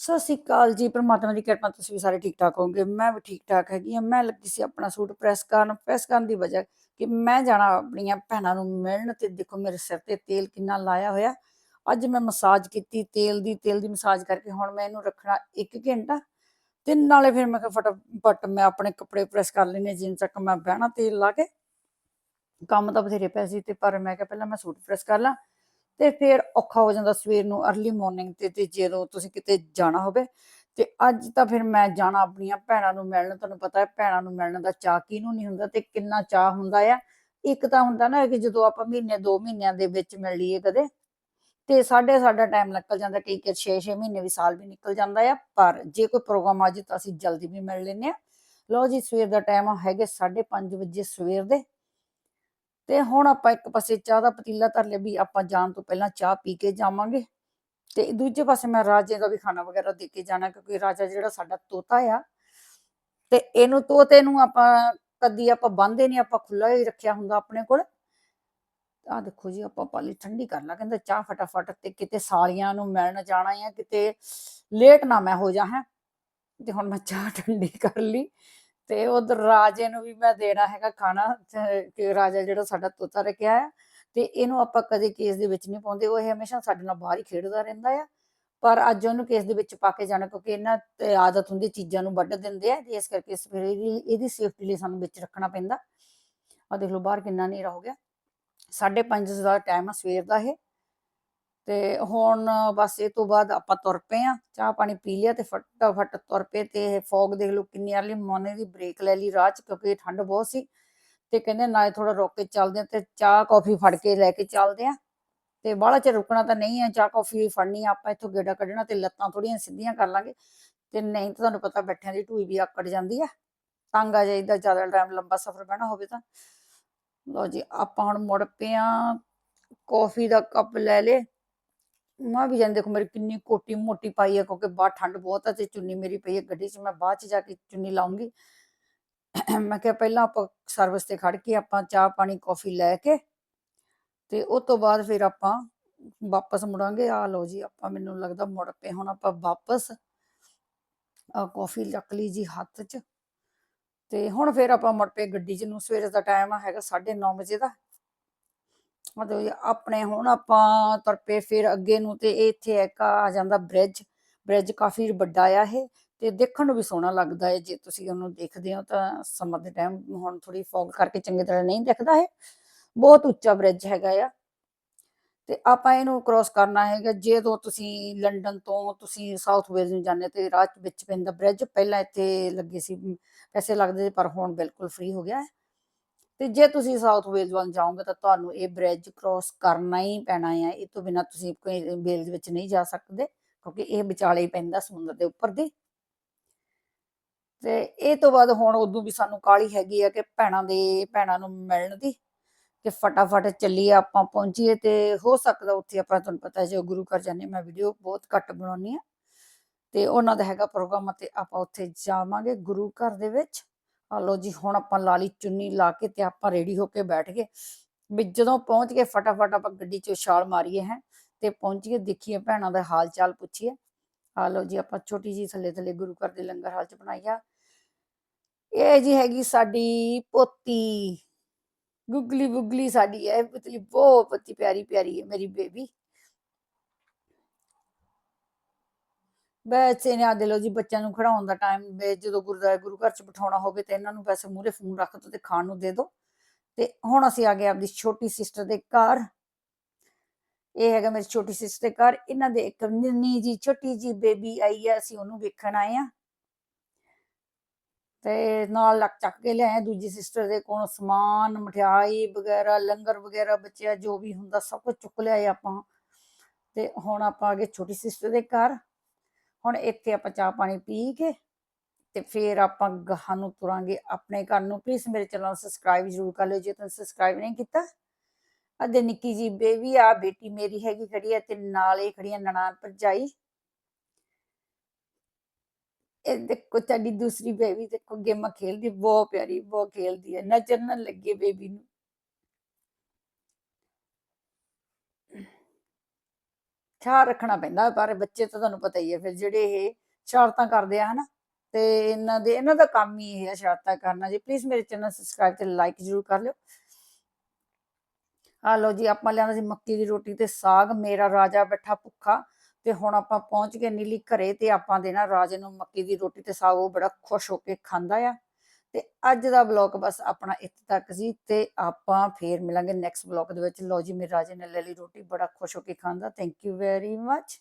ਸਤਿ ਸ਼੍ਰੀ ਅਕਾਲ ਜੀ, ਪਰਮਾਤਮਾ ਦੀ ਕਿਰਪਾ ਤੁਸੀਂ ਵੀ ਸਾਰੇ ਠੀਕ ਠਾਕ ਹੋਗੇ ਮੈਂ ਵੀ ਠੀਕ ਠਾਕ ਹੈਗੀ ਆ ਮੈਂ ਲੱਗੀ ਸੀ ਆਪਣਾ ਸੂਟ ਪ੍ਰੈਸ ਕਰਨ। ਪ੍ਰੈਸ ਕਰਨ ਦੀ ਵਜ੍ਹਾ ਕਿ ਮੈਂ ਜਾਣਾ ਆਪਣੀਆਂ ਭੈਣਾਂ ਨੂੰ ਮਿਲਣ ਤੇ ਦੇਖੋ ਮੇਰੇ ਸਿਰ ਤੇ ਤੇਲ ਕਿੰਨਾ ਲਾਇਆ ਹੋਇਆ। ਅੱਜ ਮੈਂ ਮਸਾਜ ਕੀਤੀ ਤੇਲ ਦੀ ਤੇਲ ਦੀ ਮਸਾਜ ਕਰਕੇ ਹੁਣ ਮੈਂ ਇਹਨੂੰ ਰੱਖਣਾ 1 ਘੰਟਾ। ਤੇ ਨਾਲੇ ਫਿਰ ਮੈਂ ਕਿਹਾ ਫਟਾਫਟ ਮੈਂ ਆਪਣੇ ਕੱਪੜੇ ਪ੍ਰੈਸ ਕਰ ਲੈਣੇ ਜਿੰਨ ਤੱਕ ਮੈਂ ਬਹਿਣਾ ਤੇਲ ਲਾ ਕੇ। ਕੰਮ ਤਾਂ ਬਥੇਰੇ ਪਏ ਸੀ ਤੇ ਪਰ ਮੈਂ ਕਿਹਾ ਪਹਿਲਾਂ ਮੈਂ ਸੂਟ ਪ੍ਰੈਸ ਕਰ ਲਾਂ। ਤੇ ਫਿਰ ਔਖਾ ਹੋ ਜਾਂਦਾ ਸਵੇਰ ਨੂੰ अर्ਲੀ ਮਾਰਨਿੰਗ ਤੇ ਤੇ ਜਦੋਂ ਤੁਸੀਂ ਕਿਤੇ ਜਾਣਾ ਹੋਵੇ। ਤੇ ਅੱਜ ਤਾਂ ਫਿਰ ਮੈਂ ਜਾਣਾ ਆਪਣੀਆਂ ਭੈਣਾਂ ਨੂੰ ਮਿਲਣ, ਤੁਹਾਨੂੰ ਪਤਾ ਹੈ ਭੈਣਾਂ ਨੂੰ ਮਿਲਣ ਦਾ ਚਾਅ ਕਿਹਨੂੰ ਨਹੀਂ ਹੁੰਦਾ ਤੇ ਕਿੰਨਾ ਚਾਅ ਹੁੰਦਾ ਆ। ਇੱਕ ਤਾਂ ਹੁੰਦਾ ਨਾ ਕਿ ਜਦੋਂ ਆਪਾਂ ਮਹੀਨੇ 2 ਮਹੀਨਿਆਂ ਦੇ ਵਿੱਚ ਮਿਲ ਲਈਏ ਕਦੇ, ਤੇ ਸਾਡੇ ਸਾਡਾ ਟਾਈਮ ਨਿਕਲ ਜਾਂਦਾ ਠੀਕ ਹੈ 6-6 ਮਹੀਨੇ ਵੀ ਸਾਲ ਵੀ ਨਿਕਲ ਜਾਂਦਾ ਆ। ਪਰ ਜੇ ਕੋਈ ਪ੍ਰੋਗਰਾਮ ਆ ਜੇ ਤਾਂ ਅਸੀਂ ਜਲਦੀ ਵੀ ਮਿਲ ਲੈਂਦੇ ਆ। ਲਓ ਜੀ, ਸਵੇਰ ਦਾ ਟਾਈਮ ਹੈਗੇ 5:30 ਵਜੇ ਸਵੇਰ ਦੇ। ਤੇ ਹੁਣ ਆਪਾਂ ਇੱਕ ਪਾਸੇ ਚਾਹ ਦਾ ਪਤੀਲਾ ਧਰ ਲਿਆ ਵੀ ਆਪਾਂ ਜਾਣ ਤੋਂ ਪਹਿਲਾਂ ਚਾਹ ਪੀ ਕੇ ਜਾਵਾਂਗੇ। ਤੇ ਦੂਜੇ ਪਾਸੇ ਮੈਂ ਰਾਜੇ ਦਾ ਵੀ ਖਾਣਾ ਵਗੈਰਾ ਦੇ ਕੇ ਜਾਣਾ ਕਿਉਂਕਿ ਰਾਜਾ ਜਿਹੜਾ ਸਾਡਾ ਤੋਤਾ ਆ। ਤੇ ਇਹਨੂੰ ਤੋਤੇ ਨੂੰ ਆਪਾਂ ਕਦੀ ਆਪਾਂ ਬੰਨਦੇ ਨਹੀਂ ਆਪਾਂ ਖੁੱਲਾ ਹੀ ਰੱਖਿਆ ਹੁੰਦਾ ਆਪਣੇ ਕੋਲ। ਆ ਦੇਖੋ ਜੀ, ਆਪਾਂ ਪਾਲੀ ਠੰਡੀ ਕਰ ਲਾ, ਕਹਿੰਦਾ ਚਾਹ ਫਟਾਫਟ ਤੇ ਕਿਤੇ ਸਾਲੀਆਂ ਨੂੰ ਮਿਲਣ ਜਾਣਾ ਆ ਕਿਤੇ ਲੇਟ ਨਾ ਮੈਂ ਹੋ ਜਾ, ਹੈ। ਤੇ ਹੁਣ ਮੈਂ ਚਾਹ ਠੰਡੀ ਕਰ ਲਈ। ਤੇ ਉਧਰ ਰਾਜੇ ਨੂੰ ਵੀ ਮੈਂ ਦੇਣਾ ਹੈਗਾ ਖਾਣਾ ਕਿ ਰਾਜਾ ਜਿਹੜਾ ਸਾਡਾ ਤੋਤਾ ਰੱਖਿਆ ਹੈ, ਤੇ ਇਹਨੂੰ ਆਪਾਂ ਕਦੇ ਕੇਸ ਦੇ ਵਿੱਚ ਨਹੀਂ ਪਾਉਂਦੇ, ਉਹ ਇਹ ਹਮੇਸ਼ਾ ਸਾਡੇ ਨਾਲ ਬਾਹਰ ਹੀ ਖੇਡਦਾ ਰਹਿੰਦਾ ਆ। ਪਰ ਅੱਜ ਉਹਨੂੰ ਕੇਸ ਦੇ ਵਿੱਚ ਪਾ ਕੇ ਜਾਣਾ, ਕਿਉਂਕਿ ਇਹਨਾਂ ਤੇ ਆਦਤ ਹੁੰਦੀ ਚੀਜ਼ਾਂ ਨੂੰ ਵੱਢ ਦਿੰਦੇ ਆ, ਤੇ ਇਸ ਕਰਕੇ ਇਸ ਫਿਰ ਇਹਦੀ ਇਹਦੀ ਸੇਫਟੀ ਲਈ ਸਾਨੂੰ ਵਿੱਚ ਰੱਖਣਾ ਪੈਂਦਾ। ਆ ਦੇਖ ਲਓ, ਬਾਹਰ ਕਿੰਨਾ ਹਨੇਰਾ ਹੋ ਗਿਆ। 5:30 ਦਾ ਟਾਈਮ ਆ ਸਵੇਰ ਦਾ ਇਹ। ਤੇ ਹੁਣ ਬਸ ਇਹ ਤੋਂ ਬਾਅਦ ਆਪਾਂ ਤੁਰ ਪਏ ਆ ਚਾਹ ਪਾਣੀ ਪੀ ਲਿਆ ਤੇ ਫਟਾਫਟ ਤੁਰ ਪਏ ਤੇ ਫੌਗ ਦੇਖ ਲਓ ਕਿੰਨੀ ਅਰਲੀ ਮਾਰਨਿੰਗ ਦੀ ਬ੍ਰੇਕ ਲੈ ਲਈ ਰਾਹ ਚ ਕਿਉਂਕਿ ਠੰਡ ਬਹੁਤ ਸੀ ਤੇ ਕਹਿੰਦੇ ਨਾਲੇ ਥੋੜਾ ਰੁਕ ਕੇ ਚੱਲਦੇ ਆ ਤੇ ਚਾਹ ਕਾਫੀ ਫੜ ਕੇ ਲੈ ਕੇ ਚੱਲਦੇ ਆ ਤੇ ਬਾਹਲਾ ਚ ਰੁਕਣਾ ਤਾਂ ਨਹੀਂ ਆ ਚਾਹ ਕਾਫੀ ਫੜਨੀ ਆ, ਆਪਾਂ ਇੱਥੋਂ ਗੇੜਾ ਕੱਢਣਾ ਤੇ ਲੱਤਾਂ ਥੋੜੀਆਂ ਸਿੱਧੀਆਂ ਕਰ ਲਾਂਗੇ ਤੇ ਨਹੀਂ ਤਾਂ ਤੁਹਾਨੂੰ ਪਤਾ ਬੈਠਿਆਂ ਦੀ ਢੂਈ ਵੀ ਆਕੜ ਜਾਂਦੀ ਆ, ਤੰਗ ਆ ਜਾਈਦਾ ਜ਼ਿਆਦਾ ਟਾਈਮ ਲੰਬਾ ਸਫ਼ਰ ਬਹਿਣਾ ਹੋਵੇ ਤਾਂ। ਲਓ ਜੀ, ਆਪਾਂ ਹੁਣ ਮੁੜ ਪਏ ਆ ਕਾਫੀ ਦਾ ਕੱਪ ਲੈ ਲੇ ਮਾਂ ਵੀ ਜਾਂਦੇ, ਦੇਖੋ ਮੇਰੀ ਕਿੰਨੀ ਕੋਟੀ ਮੋਟੀ ਪਾਈ ਹੈ, ਕਿਉਂਕਿ ਬਾਹਰ ਠੰਡ ਬਹੁਤ ਹੈ ਤੇ ਚੁੰਨੀ ਮੇਰੀ ਪਈ ਹੈ ਗੱਡੀ 'ਚ, ਮੈਂ ਬਾਅਦ 'ਚ ਜਾ ਕੇ ਚੁੰਨੀ ਲਾਉਂਗੀ ਮੈਂ ਕਿਹਾ ਪਹਿਲਾਂ ਆਪਾਂ ਸਰਵਿਸ ਤੇ ਖੜ ਕੇ ਆਪਾਂ ਚਾਹ ਪਾਣੀ ਕਾਫੀ ਲੈ ਕੇ ਤੇ ਉਸ ਤੋਂ ਬਾਅਦ ਫਿਰ ਆਪਾਂ ਵਾਪਸ ਮੁੜਾਂਗੇ। ਆ ਲਓ ਜੀ, ਆਪਾਂ ਮੈਨੂੰ ਲੱਗਦਾ ਮੁੜ ਪਏ ਹੁਣ ਆਪਾਂ ਵਾਪਸ। ਆ ਕਾਫੀ ਚੱਕ ਲਈ ਜੀ ਹੱਥ 'ਚ ਤੇ ਹੁਣ ਫਿਰ ਆਪਾਂ ਮੁੜ ਪਏ ਗੱਡੀ 'ਚ ਨੂੰ, ਸਵੇਰੇ ਦਾ ਟਾਈਮ ਹੈਗਾ 9:30 ਵਜੇ ਦਾ। ਮਤਲਬ ਆਪਣੇ ਹੁਣ ਆਪਾਂ ਤੁਰ ਫਿਰ ਅੱਗੇ ਨੂੰ ਤੇ ਇੱਥੇ ਇੱਕ ਆ ਜਾਂਦਾ ਬ੍ਰਿਜ ਬ੍ਰਿਜ ਕਾਫੀ ਵੱਡਾ ਆ ਇਹ ਤੇ ਦੇਖਣ ਨੂੰ ਵੀ ਸੋਹਣਾ ਲੱਗਦਾ ਹੈ ਜੇ ਤੁਸੀਂ ਉਹਨੂੰ ਦੇਖਦੇ ਹੋ ਤਾਂ ਸਮਰ ਦੇ ਟਾਈਮ ਹੁਣ ਥੋੜੀ ਫੌਗ ਕਰਕੇ ਚੰਗੀ ਤਰ੍ਹਾਂ ਨਹੀਂ ਦਿਖਦਾ ਹੈ ਬਹੁਤ ਉੱਚਾ ਬ੍ਰਿਜ ਹੈਗਾ ਆ। ਤੇ ਆਪਾਂ ਇਹਨੂੰ ਕ੍ਰੋਸ ਕਰਨਾ ਹੈਗਾ, ਜਦੋਂ ਤੁਸੀਂ ਲੰਡਨ ਤੋਂ ਤੁਸੀਂ ਸਾਊਥ ਵੇਲਜ਼ ਨੂੰ ਜਾਂਦੇ ਤੇ ਰਾਹ ਵਿੱਚ ਪੈਂਦਾ ਬ੍ਰਿਜ ਪਹਿਲਾਂ ਇੱਥੇ ਲੱਗੇ ਸੀ, ਪੈਸੇ ਲੱਗਦੇ ਸੀ ਪਰ ਹੁਣ ਬਿਲਕੁਲ ਫ੍ਰੀ ਹੋ ਗਿਆ ਹੈ। ਤੇ ਜੇ ਤੁਸੀਂ ਸਾਊਥ ਵੇਲਜ਼ ਵੱਲ ਜਾਓਗੇ ਤਾਂ ਤੁਹਾਨੂੰ ਇਹ ਬ੍ਰਿਜ ਕ੍ਰੋਸ ਕਰਨਾ ਹੀ ਪੈਣਾ ਹੈ ਇਹ ਤੋਂ ਬਿਨਾ ਤੁਸੀਂ ਕੋਈ ਵੇਲਜ਼ ਵਿੱਚ ਨਹੀਂ ਜਾ ਸਕਦੇ, ਕਿਉਂਕਿ ਇਹ ਵਿਚਾਲੇ ਹੀ ਪੈਂਦਾ ਸਮੁੰਦਰ ਦੇ ਉੱਪਰ ਦੀ। ਤੇ ਇਹ ਤੋਂ ਬਾਅਦ ਹੁਣ ਉਦੋਂ ਵੀ ਸਾਨੂੰ ਕਾਹਲੀ ਹੈਗੀ ਆ ਕਿ ਭੈਣਾਂ ਦੇ, ਭੈਣਾਂ ਨੂੰ ਮਿਲਣ ਦੀ, ਕਿ ਫਟਾਫਟ ਚੱਲੀਏ, ਆਪਾਂ ਪਹੁੰਚੀਏ ਤੇ ਹੋ ਸਕਦਾ ਉੱਥੇ ਆਪਾਂ, ਤੁਹਾਨੂੰ ਪਤਾ ਜੇ ਗੁਰੂ ਘਰ ਜਾਂਦੇ ਮੈਂ ਵੀਡੀਓ ਬਹੁਤ ਘੱਟ ਬਣਾਉਣੀ ਆ ਤੇ ਉਹਨਾਂ ਦਾ ਹੈਗਾ ਪ੍ਰੋਗਰਾਮ ਤੇ ਆਪਾਂ ਉੱਥੇ ਜਾਵਾਂਗੇ ਗੁਰੂ ਘਰ ਦੇ ਵਿੱਚ। ਆ ਲੋ ਜੀ, ਹੁਣ ਆਪਾਂ ਲਾਲੀ ਚੁੰਨੀ ਲਾ ਕੇ ਤੇ ਆਪਾਂ ਰੈਡੀ ਹੋ ਕੇ ਬੈਠ ਗਏ। ਵੀ ਜਦੋਂ ਪਹੁੰਚ ਕੇ ਫਟਾਫਟ ਆਪਾਂ ਗੱਡੀ 'ਚੋਂ ਛਾਲ ਮਾਰੀਏ ਹੈ ਤੇ ਪਹੁੰਚੀਏ, ਦੇਖੀਏ ਭੈਣਾਂ ਦਾ ਹਾਲ ਚਾਲ ਪੁੱਛੀਏ। ਆ ਲੋ ਜੀ, ਆਪਾਂ ਛੋਟੀ ਜੀ ਥੱਲੇ ਥੱਲੇ ਗੁਰੂ ਘਰ ਦੇ ਲੰਗਰ ਹਾਲ 'ਚ ਬਣਾਈ ਆ। ਇਹ ਜੀ ਹੈਗੀ ਸਾਡੀ ਪੋਤੀ। ਗੁਗਲੀ ਗੁਗਲੀ ਸਾਡੀ ਹੈ ਪਤਲੀ, ਬਹੁਤ ਪਤੀ ਪਿਆਰੀ ਪਿਆਰੀ ਹੈ ਮੇਰੀ ਬੇਬੀ। ਵੈਸੇ ਨੇ ਆ ਦੇ ਲੋ ਜੀ ਬੱਚਿਆਂ ਨੂੰ ਖੜਾਉਣ ਦਾ ਟਾਈਮ ਜਦੋਂ ਗੁਰਦੁਆਰੇ, ਗੁਰੂ ਘਰ ਚ ਬਿਠਾਉਣਾ ਹੋਵੇ ਤੇ ਇਹਨਾਂ ਨੂੰ ਵੈਸੇ ਮੂਰੇ ਫੋਨ ਰੱਖ ਦੋ ਤੇ ਖਾਣ ਨੂੰ ਦੇ ਦਿਓ ਤੇ ਹੁਣ ਅਸੀਂ ਆ ਗਏ ਆਪਦੀ ਛੋਟੀ ਸਿਸਟਰ ਦੇ ਘਰ। ਇਹ ਹੈਗਾ ਮੇਰੀ ਛੋਟੀ ਸਿਸਟਰ ਦੇ ਘਰ। ਇਹਨਾਂ ਦੇ ਇੱਕ ਨਿੰਨੀ ਜੀ ਛੋਟੀ ਜੀ ਬੇਬੀ ਆਈ ਆ ਅਸੀਂ ਉਹਨੂੰ ਵੇਖਣ ਆਏ ਆ ਤੇ ਨਾਲ ਲੱਕ ਚੱਕ ਕੇ ਲਿਆਏ ਦੂਜੀ ਸਿਸਟਰ ਦੇ ਕੋਲ ਸਮਾਨ, ਮਠਿਆਈ ਵਗੈਰਾ, ਲੰਗਰ ਵਗੈਰਾ ਬਚਿਆ, ਜੋ ਵੀ ਹੁੰਦਾ ਸਭ ਕੁਝ ਚੁੱਕ ਲਿਆਏ ਆਪਾਂ। ਤੇ ਹੁਣ ਆਪਾਂ ਆ ਗਏ ਛੋਟੀ ਸਿਸਟਰ ਦੇ ਘਰ। ਹੁਣ ਇੱਥੇ ਆਪਾਂ ਚਾਹ ਪਾਣੀ ਪੀ ਕੇ ਤੇ ਫਿਰ ਆਪਾਂ ਗਾਹਾਂ ਨੂੰ ਤੁਰਾਂਗੇ ਆਪਣੇ ਘਰ ਨੂੰ। ਪਲੀਜ਼ ਮੇਰੇ ਚੈਨਲ ਸਬਸਕ੍ਰਾਈਬ ਜ਼ਰੂਰ ਕਰ ਲਿਓ ਜੇ ਤੁਸੀਂ ਸਬਸਕ੍ਰਾਈਬ ਨਹੀਂ ਕੀਤਾ। ਅਦੇ ਨਿੱਕੀ ਜੀ ਬੇਬੀ ਆ, ਬੇਟੀ ਮੇਰੀ ਹੈਗੀ ਖੜੀ ਹੈ ਤੇ ਨਾਲ ਹੀ ਖੜੀਆਂ ਨਨਾਣ ਭਰਜਾਈ। ਇਹ ਦੇਖੋ ਤੁਹਾਡੀ ਦੂਸਰੀ ਬੇਬੀ ਦੇਖੋ ਗੇਮਾਂ ਖੇਲਦੀ, ਬਹੁਤ ਪਿਆਰੀ, ਬਹੁਤ ਖੇਲਦੀ ਹੈ। ਨਜ਼ਰ ਨਾ ਲੱਗੇ ਬੇਬੀ ਨੂੰ। ਖਿਆਲ ਰੱਖਣਾ ਪੈਂਦਾ, ਪਰ ਬੱਚੇ ਤਾਂ ਤੁਹਾਨੂੰ ਪਤਾ ਹੀ ਹੈ, ਫਿਰ ਜਿਹੜੇ ਇਹ ਸ਼ਰਾਰਤਾਂ ਕਰਦੇ ਆ, ਹਨਾ, ਤੇ ਇਹਨਾਂ ਦੇ, ਇਹਨਾਂ ਦਾ ਕੰਮ ਹੀ ਇਹ ਹੈ ਸ਼ਰਾਰਤਾਂ ਕਰਨਾ, ਜੀ ਪਲੀਜ਼ ਮੇਰੇ ਚੈਨਲ ਸਬਸਕ੍ਰਾਈਬ ਤੇ ਲਾਈਕ ਜ਼ਰੂਰ ਕਰ ਲਿਓ। ਆ ਲਓ ਜੀ, ਆਪਾਂ ਲਿਆਂਦਾ ਸੀ ਮੱਕੀ ਦੀ ਰੋਟੀ ਤੇ ਸਾਗ, ਮੇਰਾ ਰਾਜਾ ਬੈਠਾ ਭੁੱਖਾ, ਤੇ ਹੁਣ ਆਪਾਂ ਪਹੁੰਚ ਗਏ ਨੀਲੀ ਘਰੇ, ਤੇ ਆਪਾਂ ਦੇ ਨਾ ਰਾਜੇ ਨੂੰ ਮੱਕੀ ਦੀ ਰੋਟੀ ਤੇ ਸਾਗ, ਉਹ ਬੜਾ ਖੁਸ਼ ਹੋ ਕੇ ਖਾਂਦਾ ਆ। ਤੇ ਅੱਜ ਦਾ ਬਲੌਗ ਬਸ ਆਪਣਾ ਇੱਥੇ ਤੱਕ ਸੀ ਤੇ ਆਪਾਂ ਫੇਰ ਮਿਲਾਂਗੇ ਨੈਕਸਟ ਬਲੌਗ ਦੇ ਵਿੱਚ। ਲਓ ਜੀ, ਮੇਰੇ ਰਾਜੇ ਨੇ ਲੈ ਲਈ ਰੋਟੀ, ਬੜਾ ਖੁਸ਼ ਹੋ ਕੇ ਖਾਂਦਾ। Thank you very much